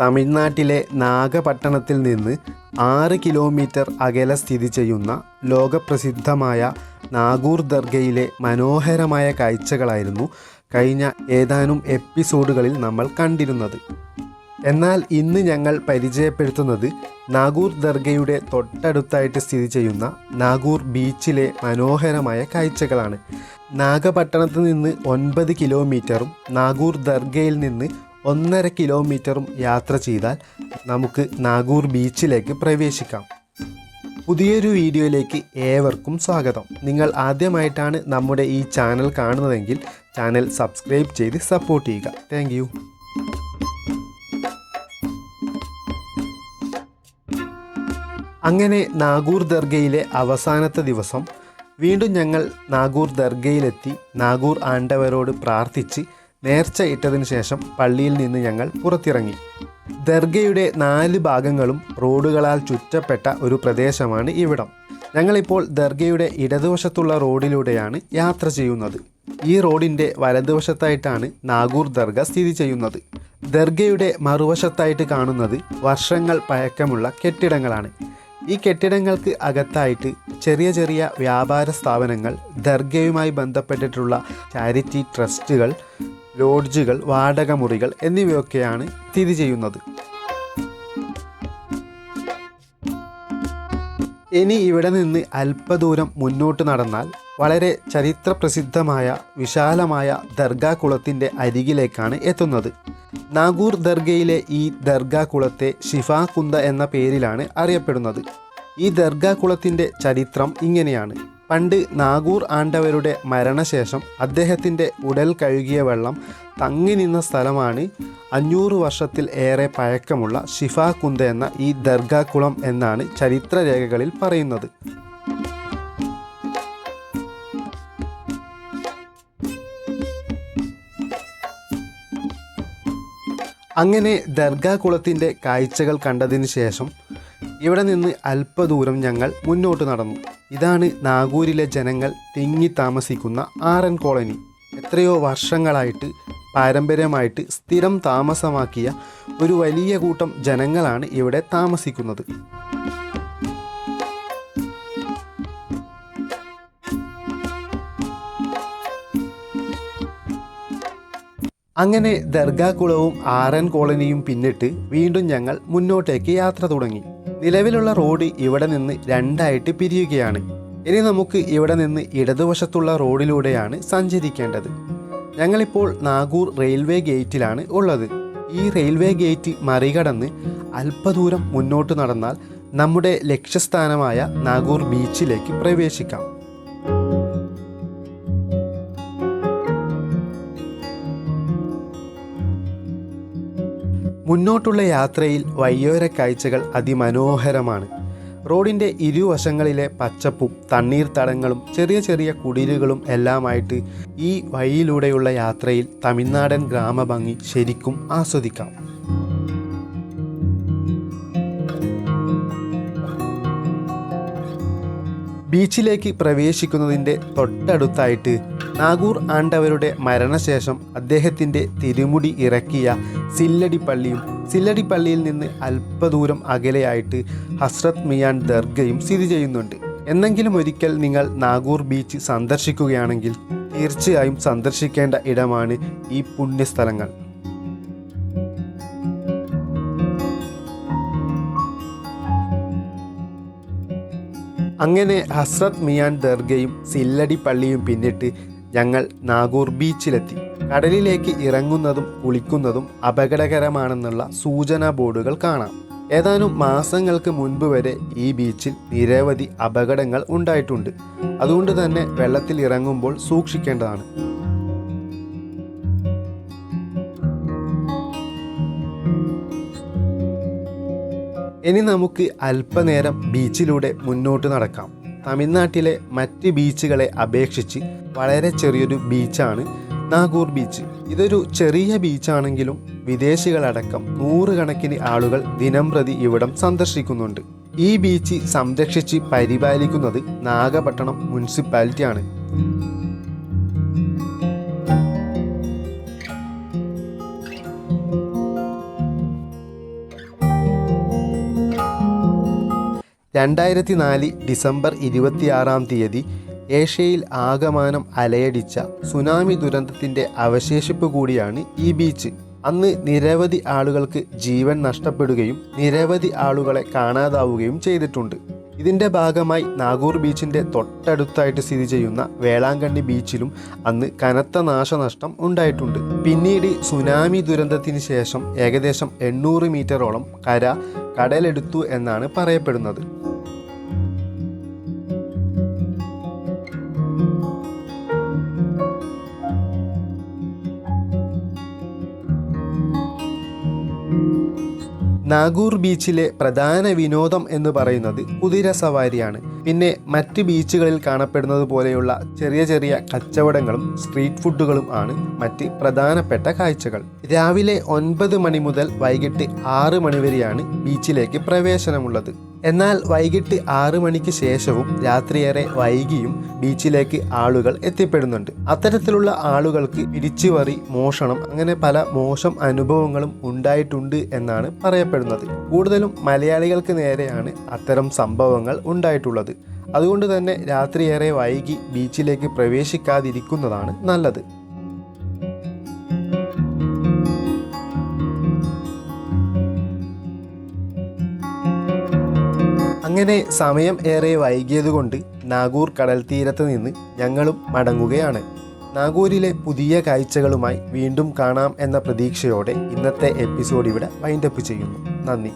തമിഴ്നാട്ടിലെ നാഗപട്ടണത്തിൽ നിന്ന് ആറ് കിലോമീറ്റർ അകലെ സ്ഥിതി ചെയ്യുന്ന ലോകപ്രസിദ്ധമായ നാഗൂർ ദർഗയിലെ മനോഹരമായ കാഴ്ചകളായിരുന്നു കഴിഞ്ഞ ഏതാനും എപ്പിസോഡുകളിൽ നമ്മൾ കണ്ടിരുന്നത്. എന്നാൽ ഇന്ന് ഞങ്ങൾ പരിചയപ്പെടുത്തുന്നത് നാഗൂർ ദർഗയുടെ തൊട്ടടുത്തായിട്ട് സ്ഥിതി ചെയ്യുന്ന നാഗൂർ ബീച്ചിലെ മനോഹരമായ കാഴ്ചകളാണ്. നാഗപട്ടണത്ത് നിന്ന് ഒൻപത് കിലോമീറ്ററും നാഗൂർ ദർഗയിൽ നിന്ന് ഒന്നര കിലോമീറ്ററും യാത്ര ചെയ്താൽ നമുക്ക് നാഗൂർ ബീച്ചിലേക്ക് പ്രവേശിക്കാം. പുതിയൊരു വീഡിയോയിലേക്ക് ഏവർക്കും സ്വാഗതം. നിങ്ങൾ ആദ്യമായിട്ടാണ് നമ്മുടെ ഈ ചാനൽ കാണുന്നതെങ്കിൽ ചാനൽ സബ്സ്ക്രൈബ് ചെയ്ത് സപ്പോർട്ട് ചെയ്യുക. താങ്ക് അങ്ങനെ നാഗൂർ ദർഗയിലെ അവസാനത്തെ ദിവസം വീണ്ടും ഞങ്ങൾ നാഗൂർ ദർഗയിലെത്തി നാഗൂർ ആണ്ടവരോട് പ്രാർത്ഥിച്ച് നേർച്ച ഇട്ടതിന് ശേഷം പള്ളിയിൽ നിന്ന് ഞങ്ങൾ പുറത്തിറങ്ങി. ദർഗയുടെ നാല് ഭാഗങ്ങളും റോഡുകളാൽ ചുറ്റപ്പെട്ട ഒരു പ്രദേശമാണ് ഇവിടം. ഞങ്ങളിപ്പോൾ ദർഗയുടെ ഇടതുവശത്തുള്ള റോഡിലൂടെയാണ് യാത്ര ചെയ്യുന്നത്. ഈ റോഡിന്റെ വലതുവശത്തായിട്ടാണ് നാഗൂർ ദർഗ സ്ഥിതി ചെയ്യുന്നത്. ദർഗയുടെ മറുവശത്തായിട്ട് കാണുന്നത് വർഷങ്ങൾ പഴക്കമുള്ള കെട്ടിടങ്ങളാണ്. ഈ കെട്ടിടങ്ങൾക്ക് അകത്തായിട്ട് ചെറിയ ചെറിയ വ്യാപാര സ്ഥാപനങ്ങൾ ദർഗയുമായി ബന്ധപ്പെട്ടിട്ടുള്ള ചാരിറ്റി ട്രസ്റ്റുകൾ ലോഡ്ജുകൾ വാടക മുറികൾ എന്നിവയൊക്കെയാണ് സ്ഥിതി ചെയ്യുന്നത്. ഇനി ഇവിടെ നിന്ന് അല്പദൂരം മുന്നോട്ട് നടന്നാൽ വളരെ ചരിത്ര പ്രസിദ്ധമായ വിശാലമായ ദർഗാ കുളത്തിന്റെ അരികിലേക്കാണ് എത്തുന്നത്. നാഗൂർ ദർഗയിലെ ഈ ദർഗാ കുളത്തെ ഷിഫാ കുന്ത എന്ന പേരിലാണ് അറിയപ്പെടുന്നത്. ഈ ദർഗാ കുളത്തിന്റെ ചരിത്രം ഇങ്ങനെയാണ്. പണ്ട് നാഗൂർ ആണ്ടവരുടെ മരണശേഷം അദ്ദേഹത്തിന്റെ ഉടൽ കഴുകിയ വെള്ളം തങ്ങി നിന്ന സ്ഥലമാണ് അഞ്ഞൂറ് വർഷത്തിൽ ഏറെ പഴക്കമുള്ള ഷിഫാ കുന്ത എന്ന ഈ ദർഗാക്കുളം എന്നാണ് ചരിത്രരേഖകളിൽ പറയുന്നത്. അങ്ങനെ ദർഗാകുളത്തിന്റെ കാഴ്ചകൾ കണ്ടതിന് ശേഷം ഇവിടെ നിന്ന് അല്പദൂരം ഞങ്ങൾ മുന്നോട്ട് നടന്നു. ഇതാണ് നാഗൂരിലെ ജനങ്ങൾ തിങ്ങി താമസിക്കുന്ന ആറൻ കോളനി. എത്രയോ വർഷങ്ങളായിട്ട് പാരമ്പര്യമായിട്ട് സ്ഥിരം താമസമാക്കിയ ഒരു വലിയ കൂട്ടം ജനങ്ങളാണ് ഇവിടെ താമസിക്കുന്നത്. അങ്ങനെ ദർഗാകുളവും ആറൻ കോളനിയും പിന്നിട്ട് വീണ്ടും ഞങ്ങൾ മുന്നോട്ടേക്ക് യാത്ര തുടങ്ങി. നിലവിലുള്ള റോഡ് ഇവിടെ നിന്ന് രണ്ടായിട്ട് പിരിയുകയാണ്. ഇനി നമുക്ക് ഇവിടെ നിന്ന് ഇടതുവശത്തുള്ള റോഡിലൂടെയാണ് സഞ്ചരിക്കേണ്ടത്. ഞങ്ങളിപ്പോൾ നാഗൂർ റെയിൽവേ ഗേറ്റിലാണ് ഉള്ളത്. ഈ റെയിൽവേ ഗേറ്റ് മറികടന്ന് അല്പദൂരം മുന്നോട്ട് നടന്നാൽ നമ്മുടെ ലക്ഷ്യസ്ഥാനമായ നാഗൂർ ബീച്ചിലേക്ക് പ്രവേശിക്കാം. മുന്നോട്ടുള്ള യാത്രയിൽ വയ്യോര കാഴ്ചകൾ അതിമനോഹരമാണ്. റോഡിന്റെ ഇരുവശങ്ങളിലെ പച്ചപ്പും തണ്ണീർത്തടങ്ങളും ചെറിയ ചെറിയ കുടിലുകളും എല്ലാമായിട്ട് ഈ വഴിയിലൂടെയുള്ള യാത്രയിൽ തമിഴ്നാടൻ ഗ്രാമഭംഗി ശരിക്കും ആസ്വദിക്കാം. ബീച്ചിലേക്ക് പ്രവേശിക്കുന്നതിന്റെ തൊട്ടടുത്തായിട്ട് നാഗൂർ ആണ്ടവരുടെ മരണശേഷം അദ്ദേഹത്തിന്റെ തിരുമുടി ഇറക്കിയ സില്ലടി പള്ളിയും സില്ലടി പള്ളിയിൽ നിന്ന് അല്പദൂരം അകലെയായിട്ട് ഹസ്രത് മിയാൻ ദർഗയും സ്ഥിതി ചെയ്യുന്നുണ്ട്. എന്നെങ്കിലും ഒരിക്കൽ നിങ്ങൾ നാഗൂർ ബീച്ച് സന്ദർശിക്കുകയാണെങ്കിൽ തീർച്ചയായും സന്ദർശിക്കേണ്ട ഇടമാണ് ഈ പുണ്യസ്ഥലങ്ങൾ. അങ്ങനെ ഹസ്രത് മിയാൻ ദർഗയും സില്ലടി പള്ളിയും പിന്നിട്ട് ഞങ്ങൾ നാഗൂർ ബീച്ചിലെത്തി. കടലിലേക്ക് ഇറങ്ങുന്നതും കുളിക്കുന്നതും അപകടകരമാണെന്നുള്ള സൂചനാ ബോർഡുകൾ കാണാം. ഏതാനും മാസങ്ങൾക്ക് മുൻപ് വരെ ഈ ബീച്ചിൽ നിരവധി അപകടങ്ങൾ ഉണ്ടായിട്ടുണ്ട്. അതുകൊണ്ട് തന്നെ വെള്ളത്തിൽ ഇറങ്ങുമ്പോൾ സൂക്ഷിക്കേണ്ടതാണ്. ഇനി നമുക്ക് അല്പനേരം ബീച്ചിലൂടെ മുന്നോട്ട് നടക്കാം. തമിഴ്നാട്ടിലെ മറ്റ് ബീച്ചുകളെ അപേക്ഷിച്ച് വളരെ ചെറിയൊരു ബീച്ചാണ് നാഗൂർ ബീച്ച്. ഇതൊരു ചെറിയ ബീച്ചാണെങ്കിലും വിദേശികളടക്കം നൂറുകണക്കിന് ആളുകൾ ദിനംപ്രതി ഇവിടം സന്ദർശിക്കുന്നുണ്ട്. ഈ ബീച്ച് സംരക്ഷിച്ച് പരിപാലിക്കുന്നത് നാഗപട്ടണം മുനിസിപ്പാലിറ്റിയാണ്. രണ്ടായിരത്തി നാല് ഡിസംബർ ഇരുപത്തിയാറാം തീയതി ഏഷ്യയിൽ ആകമാനം അലയടിച്ച സുനാമി ദുരന്തത്തിന്റെ അവശേഷിപ്പ് കൂടിയാണ് ഈ ബീച്ച്. അന്ന് നിരവധി ആളുകൾക്ക് ജീവൻ നഷ്ടപ്പെടുകയും നിരവധി ആളുകളെ കാണാതാവുകയും ചെയ്തിട്ടുണ്ട്. ഇതിന്റെ ഭാഗമായി നാഗൂർ ബീച്ചിന്റെ തൊട്ടടുത്തായിട്ട് സ്ഥിതി ചെയ്യുന്ന വേളാങ്കണ്ണി ബീച്ചിലും അന്ന് കനത്ത നാശനഷ്ടം ഉണ്ടായിട്ടുണ്ട്. പിന്നീട് സുനാമി ദുരന്തത്തിന് ശേഷം ഏകദേശം എണ്ണൂറ് മീറ്ററോളം കര കടലെടുത്തു എന്നാണ് പറയപ്പെടുന്നത്. നാഗൂർ ബീച്ചിലെ പ്രധാന വിനോദം എന്ന് പറയുന്നത് കുതിര സവാരിയാണ്. പിന്നെ മറ്റ് ബീച്ചുകളിൽ കാണപ്പെടുന്നത് പോലെയുള്ള ചെറിയ ചെറിയ കച്ചവടങ്ങളും സ്ട്രീറ്റ് ഫുഡുകളും ആണ് മറ്റ് പ്രധാനപ്പെട്ട കാഴ്ചകൾ. രാവിലെ ഒൻപത് മണി മുതൽ വൈകിട്ട് ആറ് മണി വരെയാണ് ബീച്ചിലേക്ക് പ്രവേശനമുള്ളത്. എന്നാൽ വൈകിട്ട് ആറു മണിക്ക് ശേഷവും രാത്രിയേറെ വൈകിയും ബീച്ചിലേക്ക് ആളുകൾ എത്തിപ്പെടുന്നുണ്ട്. അത്തരത്തിലുള്ള ആളുകൾക്ക് പിരിച്ചുവറി മോഷണം അങ്ങനെ പല മോശം അനുഭവങ്ങളും ഉണ്ടായിട്ടുണ്ട് എന്നാണ് പറയപ്പെടുന്നത്. കൂടുതലും മലയാളികൾക്ക് നേരെയാണ് അത്തരം സംഭവങ്ങൾ ഉണ്ടായിട്ടുള്ളത്. അതുകൊണ്ട് തന്നെ രാത്രിയേറെ വൈകി ബീച്ചിലേക്ക് പ്രവേശിക്കാതിരിക്കുന്നതാണ് നല്ലത്. അങ്ങനെ സമയം ഏറെ വൈകിയതുകൊണ്ട് നാഗൂർ കടൽ തീരത്ത് നിന്ന് ഞങ്ങളും മടങ്ങുകയാണ്. നാഗൂരിലെ പുതിയ കാഴ്ചകളുമായി വീണ്ടും കാണാം എന്ന പ്രതീക്ഷയോടെ ഇന്നത്തെ എപ്പിസോഡ് ഇവിടെ വൈൻഡപ്പ് ചെയ്യുന്നു. നന്ദി.